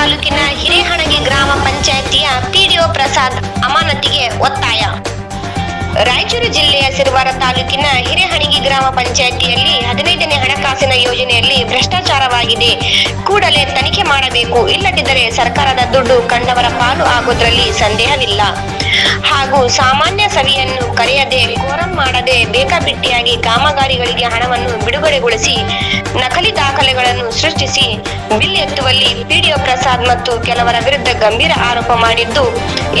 ತಾಲೂಕಿನ ಹಿರೇಹಣಗಿ ಗ್ರಾಮ ಪಂಚಾಯಿತಿಯ ಪಿಡಿಒ ಪ್ರಸಾದ್ ಅಮಾನತಿಗೆ ಒತ್ತಾಯ. ರಾಯಚೂರು ಜಿಲ್ಲೆಯ ಸಿರುವಾರ ತಾಲೂಕಿನ ಹಿರೇಹಣಿಗಿ ಗ್ರಾಮ ಪಂಚಾಯಿತಿಯಲ್ಲಿ ಹದಿನೈದನೇ ಹಣಕಾಸಿನ ಯೋಜನೆಯಲ್ಲಿ ಭ್ರಷ್ಟಾಚಾರವಾಗಿದೆ. ಕೂಡಲೇ ತನಿಖೆ ಮಾಡಬೇಕು. ಇಲ್ಲದಿದ್ದರೆ ಸರ್ಕಾರದ ದುಡ್ಡು ಕಂಡವರ ಪಾಲು ಆಗೋದ್ರಲ್ಲಿ ಸಂದೇಹವಿಲ್ಲ. ಹಾಗೂ ಸಾಮಾನ್ಯ ಸಭೆಯನ್ನು ಕರೆಯದೆ, ಕೋರಂ ಮಾಡದೆ, ಬೇಕಾಬಿಟ್ಟಿಯಾಗಿ ಕಾಮಗಾರಿಗಳಿಗೆ ಹಣವನ್ನು ಬಿಡುಗಡೆಗೊಳಿಸಿ ನಕಲಿ ದಾಖಲೆಗಳನ್ನು ಸೃಷ್ಟಿಸಿ ಬಿಲ್ ಎತ್ತುವಲ್ಲಿ ಪಿಡಿಒ ಪ್ರಸಾದ್ ಮತ್ತು ಕೆಲವರ ವಿರುದ್ಧ ಗಂಭೀರ ಆರೋಪ ಮಾಡಿದ್ದು,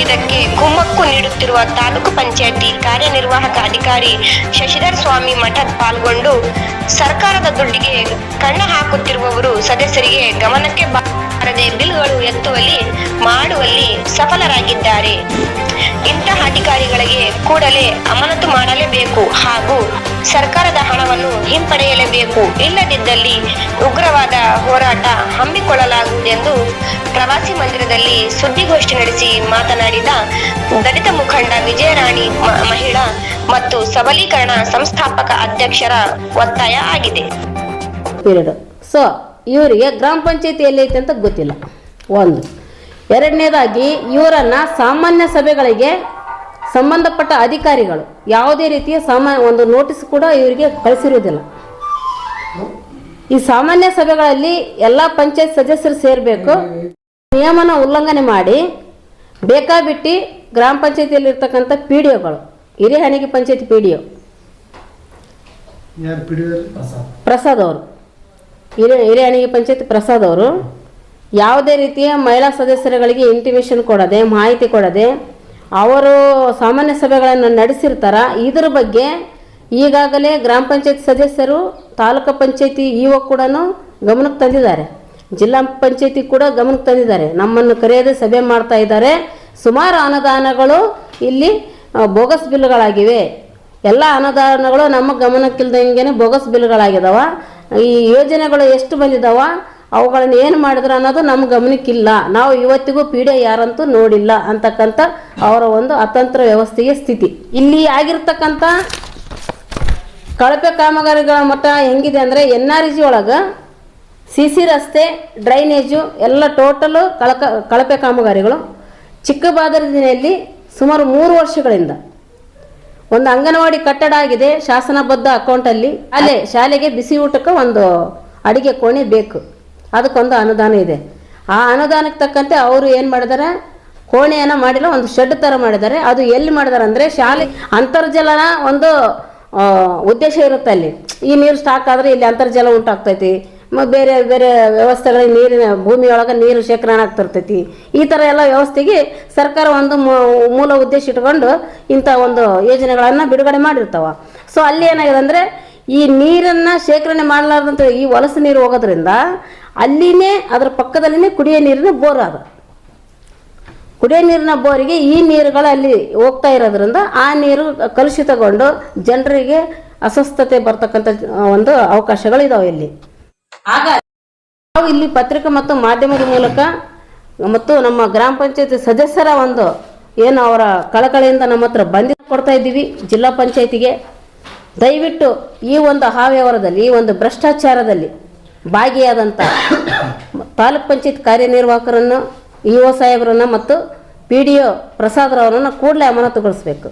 ಇದಕ್ಕೆ ಕುಮ್ಮಕ್ಕು ನೀಡುತ್ತಿರುವ ತಾಲೂಕು ಪಂಚಾಯತಿ ಕಾರ್ಯನಿರ್ವಾಹಕ ಅಧಿಕಾರಿ ಶಶಿಧರ್ ಸ್ವಾಮಿ ಮಠದ್ ಪಾಲ್ಗೊಂಡು ಸರ್ಕಾರದ ದುಡ್ಡಿಗೆ ಕಣ್ಣ ಹಾಕುತ್ತಿರುವವರು ಸದಸ್ಯರಿಗೆ ಗಮನಕ್ಕೆ ಬಾರದೆ ಬಿಲ್ಗಳು ಎತ್ತುವಲ್ಲಿ, ಮಾಡುವಲ್ಲಿ ಸಫಲರಾಗಿದ್ದಾರೆ. ಇಂತಹ ಅಧಿಕಾರಿಗಳಿಗೆ ಕೂಡಲೇ ಅಮಾನತು ಮಾಡಲೇಬೇಕು ಹಾಗೂ ಸರ್ಕಾರದ ಹಣವನ್ನು ಹಿಂಪಡೆಯಲೇಬೇಕು. ಇಲ್ಲದಿದ್ದಲ್ಲಿ ಉಗ್ರವಾದ ಹೋರಾಟ ಹಮ್ಮಿಕೊಳ್ಳಲಾಗುವುದೆಂದು ಪ್ರವಾಸಿ ಮಂದಿರದಲ್ಲಿ ಸುದ್ದಿಗೋಷ್ಠಿ ನಡೆಸಿ ಮಾತನಾಡಿದ ದಲಿತ ಮುಖಂಡ ವಿಜಯರಾಣಿ ಮಹಿಳಾ ಮತ್ತು ಸಬಲೀಕರಣ ಸಂಸ್ಥಾಪಕ ಅಧ್ಯಕ್ಷರ ಒತ್ತಾಯ ಆಗಿದೆ. ಸೊ ಇವರಿಗೆ ಗ್ರಾಮ ಪಂಚಾಯತಿ ಎಲ್ಲೈತೆ ಅಂತ ಗೊತ್ತಿಲ್ಲ. ಒಂದು. ಎರಡನೇದಾಗಿ ಇವರನ್ನು ಸಾಮಾನ್ಯ ಸಭೆಗಳಿಗೆ ಸಂಬಂಧಪಟ್ಟ ಅಧಿಕಾರಿಗಳು. ಯಾವುದೇ ರೀತಿಯ ಸಾಮಾನ್ಯ ಒಂದು ನೋಟಿಸ್ ಕೂಡ ಇವರಿಗೆ ಕಳಿಸಿರುವುದಿಲ್ಲ. ಈ ಸಾಮಾನ್ಯ ಸಭೆಗಳಲ್ಲಿ ಎಲ್ಲ ಪಂಚಾಯತ್ ಸದಸ್ಯರು ಸೇರಬೇಕು. ನಿಯಮನ ಉಲ್ಲಂಘನೆ ಮಾಡಿ ಬೇಕಾಬಿಟ್ಟಿ ಗ್ರಾಮ ಪಂಚಾಯತಿಯಲ್ಲಿ ಇರ್ತಕ್ಕಂಥ ಪಿ ಡಿ ಒಗಳು ಹಿರಿಯಣಿಗೆ panchayat P D O. Prasad ಅವರು. ಹಿರಿಯ ಹಿರಿಯಣಿಗೆ ಪಂಚಾಯತ್ ಪ್ರಸಾದ್ ಅವರು. ಯಾವುದೇ ರೀತಿಯ ಮಹಿಳಾ ಸದಸ್ಯರುಗಳಿಗೆ ಇಂಟಿಮೇಷನ್ ಕೊಡದೆ, ಮಾಹಿತಿ ಕೊಡದೆ ಅವರು ಸಾಮಾನ್ಯ ಸಭೆಗಳನ್ನು ನಡೆಸಿರ್ತಾರ. ಇದರ ಬಗ್ಗೆ ಈಗಾಗಲೇ ಗ್ರಾಮ ಪಂಚಾಯತ್ ಸದಸ್ಯರು, ತಾಲೂಕು ಪಂಚಾಯತಿ ಇಒ ಕೂಡ ಗಮನಕ್ಕೆ ತಂದಿದ್ದಾರೆ. ಜಿಲ್ಲಾ ಪಂಚಾಯತಿ ಕೂಡ ಗಮನಕ್ಕೆ ತಂದಿದ್ದಾರೆ. ನಮ್ಮನ್ನು ಕರೆಯದೆ ಸಭೆ ಮಾಡ್ತಾ ಇದ್ದಾರೆ. ಸುಮಾರು ಅನುದಾನಗಳು ಇಲ್ಲಿ ಬೋಗಸ್ ಬಿಲ್ಗಳಾಗಿವೆ. ಎಲ್ಲ ಅನುದಾನಗಳು ನಮ್ಮ ಗಮನಕ್ಕಿಲ್ದಂಗೆ ಬೋಗಸ್ ಬಿಲ್ಗಳಾಗಿದಾವ ಈ ಯೋಜನೆಗಳು ಎಷ್ಟು ಬಂದಿದಾವ? ಅವುಗಳನ್ನ ಏನು ಮಾಡಿದ್ರು ಅನ್ನೋದು ನಮ್ಮ ಗಮನಕ್ಕಿಲ್ಲ. ನಾವು ಇವತ್ತಿಗೂ ಪೀಡೆ ಯಾರಂತೂ ನೋಡಿಲ್ಲ ಅಂತಕ್ಕಂಥ ಅವರ ಒಂದು ಅತಂತ್ರ ವ್ಯವಸ್ಥೆಯ ಸ್ಥಿತಿ. ಇಲ್ಲಿ ಆಗಿರ್ತಕ್ಕಂಥ ಕಳಪೆ ಕಾಮಗಾರಿಗಳ ಮಟ್ಟ ಹೆಂಗಿದೆ ಅಂದರೆ ಎನ್ ಆರ್ ಜಿ ಒಳಗೆ ಸಿ ಸಿ ರಸ್ತೆ, ಡ್ರೈನೇಜು ಎಲ್ಲ ಟೋಟಲು ಕಳಕ, ಕಳಪೆ ಕಾಮಗಾರಿಗಳು ಚಿಕ್ಕಬಾದರಿನಲ್ಲಿ ಸುಮಾರು ಮೂರು ವರ್ಷಗಳಿಂದ. ಒಂದು ಅಂಗನವಾಡಿ ಕಟ್ಟಡ ಆಗಿದೆ ಶಾಸನಬದ್ಧ ಅಕೌಂಟಲ್ಲಿ ಅಲ್ಲೇ ಶಾಲೆಗೆ ಬಿಸಿ ಊಟಕ್ಕೆ ಒಂದು ಅಡಿಗೆ ಕೋಣೆ ಬೇಕು. ಅದಕ್ಕೊಂದು ಅನುದಾನ ಇದೆ. ಆ ಅನುದಾನಕ್ಕೆ ತಕ್ಕಂತೆ ಅವರು ಏನು ಮಾಡಿದ್ದಾರೆ ಕೋಣೆಯನ್ನು ಮಾಡಿಲ್ಲ, ಒಂದು ಶೆಡ್ ಥರ ಮಾಡಿದ್ದಾರೆ ಅದು ಎಲ್ಲಿ ಮಾಡಿದಾರೆ ಅಂದರೆ ಶಾಲೆ ಅಂತರ್ಜಲನ ಒಂದು ಉದ್ದೇಶ ಇರುತ್ತೆ ಅಲ್ಲಿ. ಈ ನೀರು ಸ್ಟಾಕ್ ಆದರೆ ಇಲ್ಲಿ ಅಂತರ್ಜಲ ಉಂಟಾಗ್ತೈತಿ. ಬೇರೆ ಬೇರೆ ವ್ಯವಸ್ಥೆಗಳಿಗೆ ನೀರಿನ, ಭೂಮಿಯೊಳಗೆ ನೀರು ಶೇಖರಣೆ ಆಗ್ತಿರ್ತೈತಿ. ಈ ಥರ ಎಲ್ಲ ವ್ಯವಸ್ಥೆಗೆ ಸರ್ಕಾರ ಒಂದು ಮೂಲ ಉದ್ದೇಶ ಇಟ್ಕೊಂಡು ಇಂಥ ಒಂದು ಯೋಜನೆಗಳನ್ನು ಬಿಡುಗಡೆ ಮಾಡಿರ್ತಾವ. ಸೊ ಅಲ್ಲಿ ಏನಾಗಿದೆ ಅಂದರೆ ಈ ನೀರನ್ನು ಶೇಖರಣೆ ಮಾಡಲಾರ್ದಂಥ ಈ ಹೊಲಸು ನೀರು ಹೋಗೋದ್ರಿಂದ ಅಲ್ಲಿನೇ, ಅದರ ಪಕ್ಕದಲ್ಲಿನೇ ಕುಡಿಯೋ ನೀರಿನ ಬೋರ್ ಅದು. ಕುಡಿಯೋ ನೀರಿನ ಬೋರಿಗೆ ಈ ನೀರುಗಳು ಅಲ್ಲಿ ಹೋಗ್ತಾ ಇರೋದ್ರಿಂದ ಆ ನೀರು ಕಲುಷಿತಗೊಂಡು ಜನರಿಗೆ ಅಸ್ವಸ್ಥತೆ ಬರ್ತಕ್ಕಂಥ ಒಂದು ಅವಕಾಶಗಳು ಇದಾವೆ ಇಲ್ಲಿ. ಆಗ ನಾವು ಇಲ್ಲಿ ಪತ್ರಿಕೆ ಮತ್ತು ಮಾಧ್ಯಮದ ಮೂಲಕ ಮತ್ತು ನಮ್ಮ ಗ್ರಾಮ ಪಂಚಾಯತಿ ಸದಸ್ಯರ ಒಂದು ಏನು ಅವರ ಕಳಕಳಿಯಿಂದ ನಮ್ಮ ಹತ್ರ ಬಂದಿ ಕೊಡ್ತಾ ಇದ್ದೀವಿ ಜಿಲ್ಲಾ ಪಂಚಾಯತಿಗೆ. ದಯವಿಟ್ಟು ಈ ಒಂದು ಅವ್ಯವಹಾರದಲ್ಲಿ ಈ ಒಂದು ಭ್ರಷ್ಟಾಚಾರದಲ್ಲಿ ಭಾಗಿಯಾದಂಥ ತಾಲೂಕ್ ಪಂಚಾಯತ್ ಕಾರ್ಯನಿರ್ವಾಹಕರನ್ನು ಇ ಒ ಸಾಹೇಬರನ್ನು ಮತ್ತು ಪಿ ಡಿ ಒ ಪ್ರಸಾದ್ರವರನ್ನು ಕೂಡಲೇ ಅಮಾನತುಗೊಳಿಸಬೇಕು.